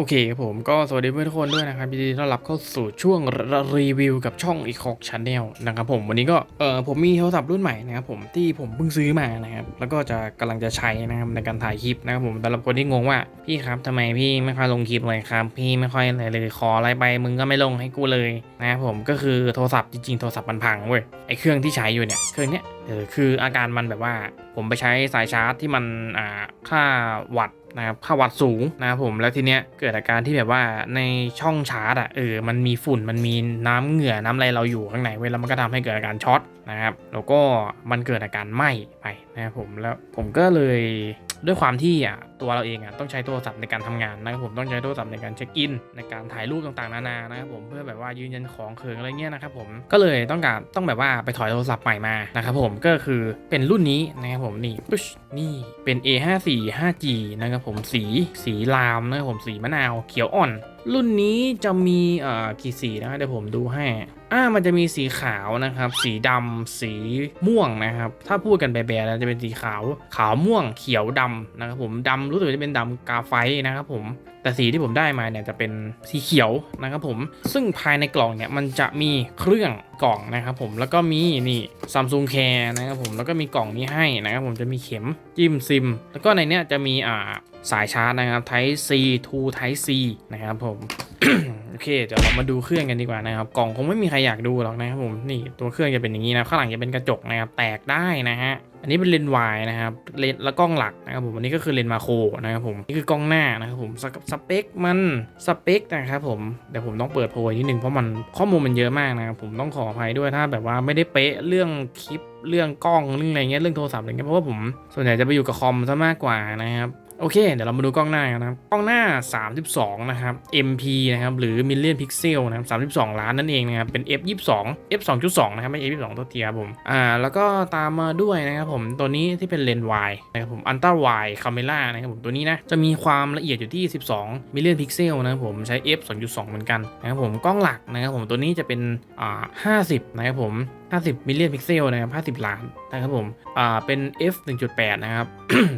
โอเคครับผมก็สวัสดีเพื่อนทุกคนด้วยนะครับยินดีต้อนรับเข้าสู่ช่วงรีวิวกับช่องอีคอกชาแนลนะครับผมวันนี้ก็เออผมมีโทรศัพท์รุ่นใหม่นะครับผมที่ผมเพิ่งซื้อมานะครับแล้วก็จะกำลังจะใช้นะครับในการถ่ายคลิปนะครับผมสำหรับคนที่งงว่าพี่ครับทำไมพี่ไม่ค่อยลงคลิปเลยครับ พี่ไม่ค่อยอะไรเลยขออะไรไปมึงก็ไม่ลงให้กูเลยนะครับผมก็คือโทรศัพท์จริงๆโทรศัพท์มันพังเว้ยไอเครื่องที่ใช้อยู่เนี่ยเครื่องเนี้ยเออคืออาการมันแบบว่าผมไปใช้สายชาร์จที่มันอ่าค่าวัตต์ นะครับค่าวัดสูงนะครับผมแล้วทีเนี้ยเกิดอาการที่แบบว่าในช่องชาร์จอะเออมันมีฝุ่นมันมีน้ำเหงื่อน้ำอะไรเราอยู่ข้างในเว้ยแล้วมันก็ทำให้เกิดอาการช็อตนะครับแล้วก็มันเกิดอาการไหม้ไปนะครับผมแล้วผมก็เลย ด้วยความที่อะตัวเราเองอะต้องใช้โทรศัพท์ในการทำงานนะครับผมต้องใช้โทรศัพท์ในการเช็คอิน ในการถ่ายรูปต่างๆนานานะครับผมเพื่อแบบว่ายืนยันของเขิงอะไรเงี้ยนะครับผมก็เลยต้องการต้องแบบว่าไปถอยโทรศัพท์ใหม่มานะครับผมก็คือเป็นรุ่นนี้นะครับผมนี่ปึ๊ชนี่เป็น A54 5G นะครับผมสีสีลามนะครับผมสีมะนาวเขียวอ่อน รุ่นนี้จะมีเอ่อกี่สีนะเดี๋ยวผมดูให้ อ่ามันจะมีสีขาวนะครับ สีดำสีม่วงนะครับ ถ้าพูดกันแบะๆแล้วจะเป็นสีขาว ขาวม่วงเขียวดำนะครับผมดำรู้สึกว่าจะเป็นดำกาไฟนะครับผมแต่สีที่ผมได้มาเนี่ยจะเป็นสีเขียวนะครับผม ซึ่งภายในกล่องเนี่ยมันจะมีเครื่องกล่องนะครับผม แล้วก็มีนี่ Samsung Care นะครับผม แล้วก็มีกล่องนี้ให้นะครับผมจะมีเข็มจิ้มซิม แล้วก็ในเนี้ยจะมีอ่าสายชาร์จนะครับ Type C to Type C นะครับผม เคเดี๋ยวเรามาดูเครื่องกันดีกว่านะครับ กล่องคงไม่มีใครอยากดูหรอกนะครับผมนี่ตัวเครื่องจะเป็นอย่างนี้นะข้างหลังจะเป็นกระจกนะครับแตกได้นะฮะอันนี้เป็นเลนส์วายนะครับเลนส์แล้วกล้องหลักนะครับผมอันนี้ก็คือเลนส์มาโครนะครับผมนี่คือกล้องหน้านะครับผมสเปสเปคมันสเปคนะครับผมเดี๋ยวผมต้องเปิดโพยนิดนึงเพราะมันข้อมูลมันเยอะมากนะครับผมต้องขออภัยด้วยถ้าแบบว่าไม่ได้เป๊ะเรื่องคลิปเรื่องกล้องเรื่องอะไรเงี้ยเรื่องโทรศัพท์อะไรเงี้ยเพราะว่าผมส่วนใหญ่จะไปอยู่กับคอมซะมากกว่านะครับ โอเค เดี๋ยวเรามาดูกล้องหน้ากันนะครับ กล้องหน้า 32 นะครับ MP นะครับ หรือ million pixel นะครับ 32 ล้านนั่นเองนะครับ เป็น f 22 f 2.2 นะครับ ไม่ f 22ตัวเทียครับผม อ่า แล้วก็ตามมาด้วยนะครับผม ตัวนี้ที่เป็นเลนส์ wide นะครับผม ultra wide camera นะครับผม ตัวนี้นะ จะมีความละเอียดอยู่ที่ 12 million pixel นะครับผม ใช้ f 2.2 เหมือนกันนะครับผม กล้องหลักนะครับผม ตัวนี้จะเป็น อ่า 50 นะครับผม 50มิลเลียนพิกเซลนะครับ50 ล้านนะครับผม อ่า เป็น f 1.8 นะครับ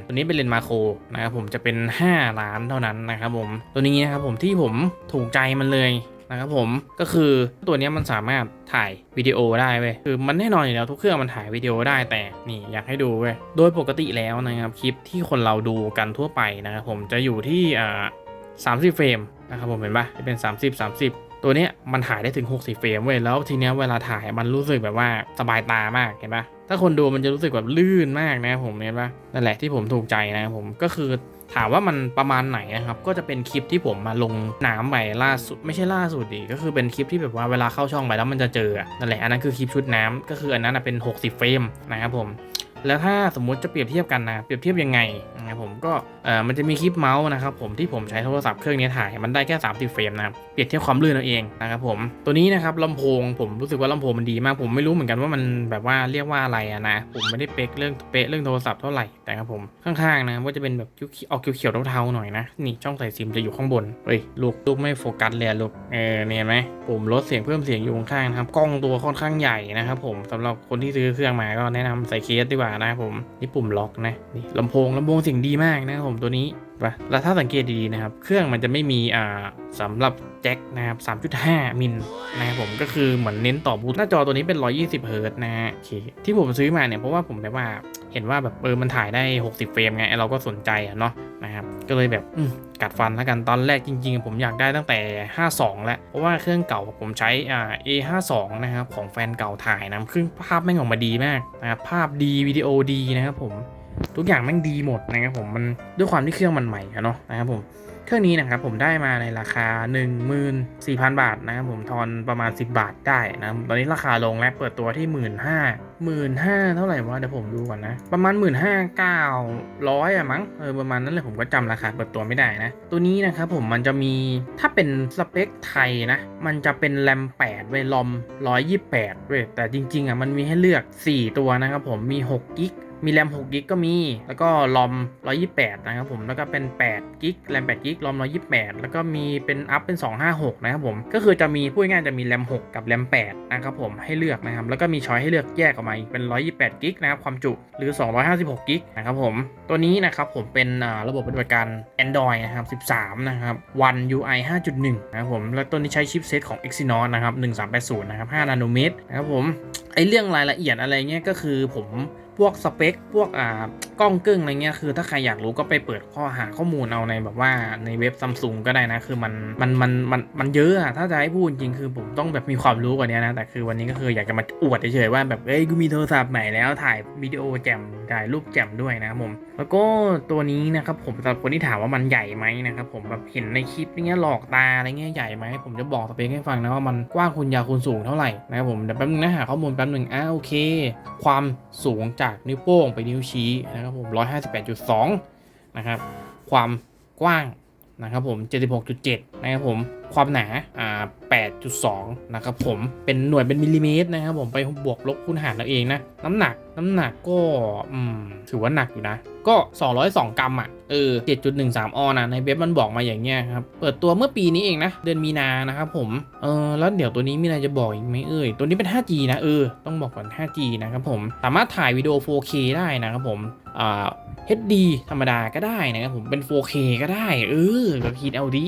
ตัวนี้เป็นเลนส์มาโครนะครับผมจะเป็น 5 ล้านเท่านั้นนะครับผม ตัวนี้นะครับผมที่ผมถูกใจมันเลยนะครับผมก็คือตัวนี้มันสามารถถ่ายวิดีโอได้เว้ยคือมันแน่นอนอยู่แล้วทุกเครื่องมันถ่ายวิดีโอได้แต่นี่อยากให้ดูเว้ยโดยปกติแล้วนะครับคลิปที่คนเราดูกันทั่วไปนะครับผมจะอยู่ที่อ่า30เฟรมนะครับผมเห็นปะจะเป็น 30 30 ตัวเนี้ยมันถ่ายได้ถึง 60 เฟรมเว้ยแล้วทีเนี้ยเวลาถ่ายมันรู้สึกแบบว่าสบายตามากเห็นปะถ้าคนดูมันจะรู้สึกแบบลื่นมากนะครับผมเห็นปะนั่นแหละที่ผมถูกใจนะครับผมก็คือถามว่ามันประมาณไหนนะครับ ก็จะเป็นคลิปที่ผมมาลงน้ำไปล่าสุดไม่ใช่ล่าสุดดิก็คือเป็นคลิปที่แบบว่าเวลาเข้าช่องไปแล้วมันจะเจอนั่นแหละอันนั้นคือคลิปชุดน้ำก็คืออันนั้นเป็น 60 เฟรมนะครับผม แล้วถ้าสมมุติจะเปรียบเทียบกันนะเปรียบเทียบยังไงนะผมก็เอ่อมันจะมีคลิปเมาส์นะครับผมที่ผมใช้โทรศัพท์เครื่องนี้ถ่ายมันได้แค่ 30 เฟรมนะครับเปรียบเทียบความลื่นเอาเองนะครับผมตัวนี้นะครับลำโพงผมรู้สึกว่าลำโพงมันดีมาก ผมไม่รู้เหมือนกันว่ามันแบบว่าเรียกว่าอะไรอะนะผมไม่ได้เป๊กเรื่องเป๊ะเรื่องโทรศัพท์เท่าไหร่แต่ครับผมข้างๆนะก็จะเป็นแบบออกเขียวๆเทาๆหน่อยนะนี่ช่องใส่ซิมจะอยู่ข้างบนเฮ้ยลูกลูกไม่โฟกัสเลยลูกเออเห็นไหมผมลดเสียงเพิ่มเสียงอยู่ข้างๆนะครับกล้องตัวค่อนข้างใหญ่นะครับผมสำหรับคนที่ซื้อเครื่องมาก็แนะนำใส่เคสดีกว่านะครับผมนี่ปุ่มล็อกนะนี่ลำโพงลำโพงเสียงดีมากนะครับผมตัวนี้ปะแล้วถ้าสังเกตดีๆนะครับ เครื่องมันจะไม่มีอ่าสำหรับ แจ็คนะครับ3.5 มิลนะครับผมก็คือเหมือนเน้นต่อบูทหน้าจอตัวนี้เป็น 120เฮิร์ตนะฮะโอเคที่ผมซื้อมาเนี่ยเพราะว่าผมแบบว่าเห็นว่าแบบเออมันถ่ายได้ 60 เฟรมไงเราก็สนใจอะเนาะนะครับก็เลยแบบกัดฟันแล้วกันตอนแรกจริง ๆ ผมอยากได้ตั้งแต่ 52 แล้ว เพราะว่าเครื่องเก่าผมใช้อ่า A52 นะครับของแฟนเก่าถ่ายนะเครื่องภาพแม่งออกมาดีมากนะครับภาพดีวิดีโอดีนะครับผม ทุกอย่างแม่งดีหมดนะครับผมมันด้วยความที่เครื่องมันใหม่เนาะนะครับผมเครื่องนี้นะครับผมได้มาในราคา 14,000 บาทนะครับผมทอนประมาณ 10 บาทได้นะตอนนี้ราคาลงแล้วเปิดตัวที่ 1 5 0 0 0 15,000เท่าไหร่วะเดี๋ยวผมดูก่อนนะ ประมาณ 1 5 900อะมั้งเออประมาณนั้นเลยผมก็จำราคาเปิดตัวไม่ได้นะ ตัวนี้นะครับผมมันจะมีถ้าเป็นสเปคไทยนะ มันจะเป็นแรม8เว้ยลอม 128เว้ยแต่จริงๆอะมันมีให้เลือก 4 ตัวนะครับผมมี6กิก มีแรม6กิกก็มี แล้วก็รอม 128 นะครับผม แล้วก็เป็น8กิกแรม8กิกรอม 128 แล้วก็มีเป็นอัพเป็น 256 นะครับผม ก็คือจะมีพูดง่ายจะมีแรม6กับแรม8นะครับผม ให้เลือกนะครับ แล้วก็มีช้อยให้เลือกแยกออกมาอีกเป็น 128กิกนะครับ ความจุหรือ 256กิกนะครับผม ตัวนี้นะครับผมเป็นระบบปฏิบัติการ Android นะครับ 13 นะครับ One UI 5.1 นะครับผม แล้วตัวนี้ใช้ชิปเซตของ Exynos นะครับ 1380 นะครับ 5 นาโนเมตรนะครับผม ไอเรื่องรายละเอียดอะไรเงี้ยก็คือผม พวกสเปค พวกอ่ากล้องกึ่งอะไรเงี้ยคือถ้าใครอยากรู้ก็ไปเปิดข้อหาข้อมูลเอาในแบบว่าในเว็บซัมซุงก็ได้นะ คือมันมันมันมันมันเยอะอะถ้าจะให้พูดจริงคือผมต้องแบบมีความรู้กว่านี้นะแต่คือวันนี้ก็คืออยากจะมาอวดเฉยๆว่าแบบเอ้ยกูมีโทรศัพท์ใหม่แล้วถ่ายวิดีโอแจ่มถ่ายรูปแจ่มด้วยนะครับผมแล้วก็ตัวนี้นะครับผมสำหรับคนที่ถามว่ามันใหญ่ไหมนะครับผมแบบเห็นในคลิปเงี้ยหลอกตาอะไรเงี้ยใหญ่ไหมผมจะบอกสเปคให้ฟังนะว่ามันกว้างคูณยาวคูณสูงเท่าไหร่นะครับผมเดี๋ยวแป๊บนึงนะหาข้อมูลแป๊บนึงอ่าโอเค ความสูงจากนิ้วโป้งไปนิ้วชี้นะครับผม 158.2 นะครับ ความกว้างนะครับผม 76.7 นะครับผมความหนาอ่า8.2 นะครับผมเป็นหน่วยเป็นมิลลิเมตรนะครับผมไปบวกลบคูณหารเราเองนะ น้ำหนักน้ำหนักก็อืมถือว่าหนักอยู่นะ ก็ 202 กรัมอะเออ 7.13 ออนะในเว็บมันบอกมาอย่างเงี้ยครับ เปิดตัวเมื่อปีนี้เองนะ เดือนมีนานะครับผมเออแล้วเดี๋ยวตัวนี้มีอะไรจะบอกอีกไหมเอ่ยตัวนี้เป็น 5G นะเออต้องบอกก่อน 5G นะครับผมสามารถถ่ายวิดีโอ 4K ได้นะครับผมอ่า HD ธรรมดาก็ได้นะครับผมเป็น 4K ก็ได้ เออแบบพีดเอาดี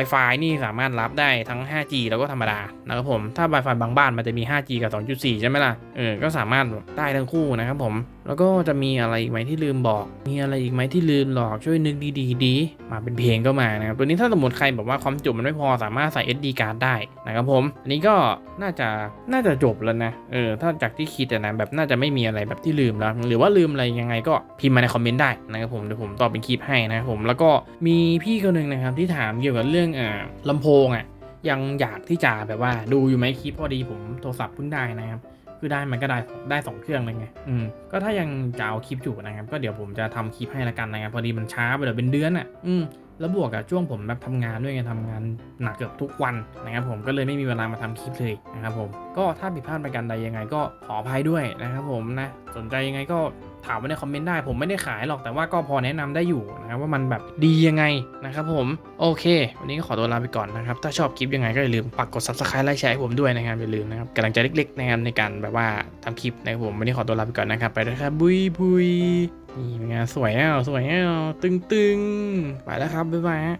Wi-Fi นี่สามารถรับได้ทั้ง 5G แล้วก็ธรรมดานะครับผม ถ้า Wi-Fi บางบ้านมันจะมี 5G กับ 2.4 ใช่ไหมล่ะ เออ ก็สามารถได้ทั้งคู่นะครับผมแล้วก็จะมีอะไรอีกไหมที่ลืมบอก มีอะไรอีกไหมที่ลืมหลอกช่วยนึกดีๆดีมาเป็นเพลงก็มานะครับ ตัวนี้ถ้าสมมติใครแบบว่าความจุมันไม่พอสามารถใส่ SD card ได้นะครับผม อันนี้ก็น่าจะน่าจะจบแล้วนะ เออ ถ้าจากที่คิดนะแบบน่าจะไม่มีอะไรแบบที่ลืมแล้ว หรือว่าลืมอะไรยังไงก็พิมพ์มาในคอมเมนต์ได้นะครับผม เดี๋ยวผมตอบเป็นคลิปให้นะครับผม แล้วก็มีพี่คนหนึ่งนะครับที่ถามเกี่ยวกับเรื่องอ่าลำโพงอะยังอยากที่จะแบบว่าดูอยู่ไหมคลิปพอดีผมโทรศัพท์เพิ่งได้นะครับ คือได้มันก็ได้ได้สองเครื่องเลยไงอืมก็ถ้ายังจะเอาคลิปอยู่นะครับก็เดี๋ยวผมจะทำคลิปให้ละกันนะครับพอดีมันช้าไปเดี๋ยวเป็นเดือนอะอืมแล้วบวกกับช่วงผมแบบทำงานด้วยไงทำงานหนักเกือบทุกวันนะครับผมก็เลยไม่มีเวลามาทำคลิปเลยนะครับผมก็ถ้าผิดพลาดประการใดยังไงก็ขออภัยด้วยนะครับผมนะสนใจยังไงก็ถามไว้ในคอมเมนต์ได้ ผมไม่ได้ขายหรอกแต่ว่าก็พอแนะนำได้อยู่นะครับว่ามันแบบดียังไงนะครับผม โอเค วันนี้ก็ขอตัวลาไปก่อนนะครับ ถ้าชอบคลิปยังไงก็อย่าลืมปักกด subscribe ไลค์แชร์ให้ผมด้วยนะครับอย่าลืมนะครับกำลังใจเล็กๆนะครับในการแบบว่าทำคลิปนะครับผมวันนี้ขอตัวลาไปก่อนนะครับไปแล้วครับบุยบุยนี่เป็นไงสวยอะสวยอะตึงๆไปแล้วครับบ๊ายบายฮะ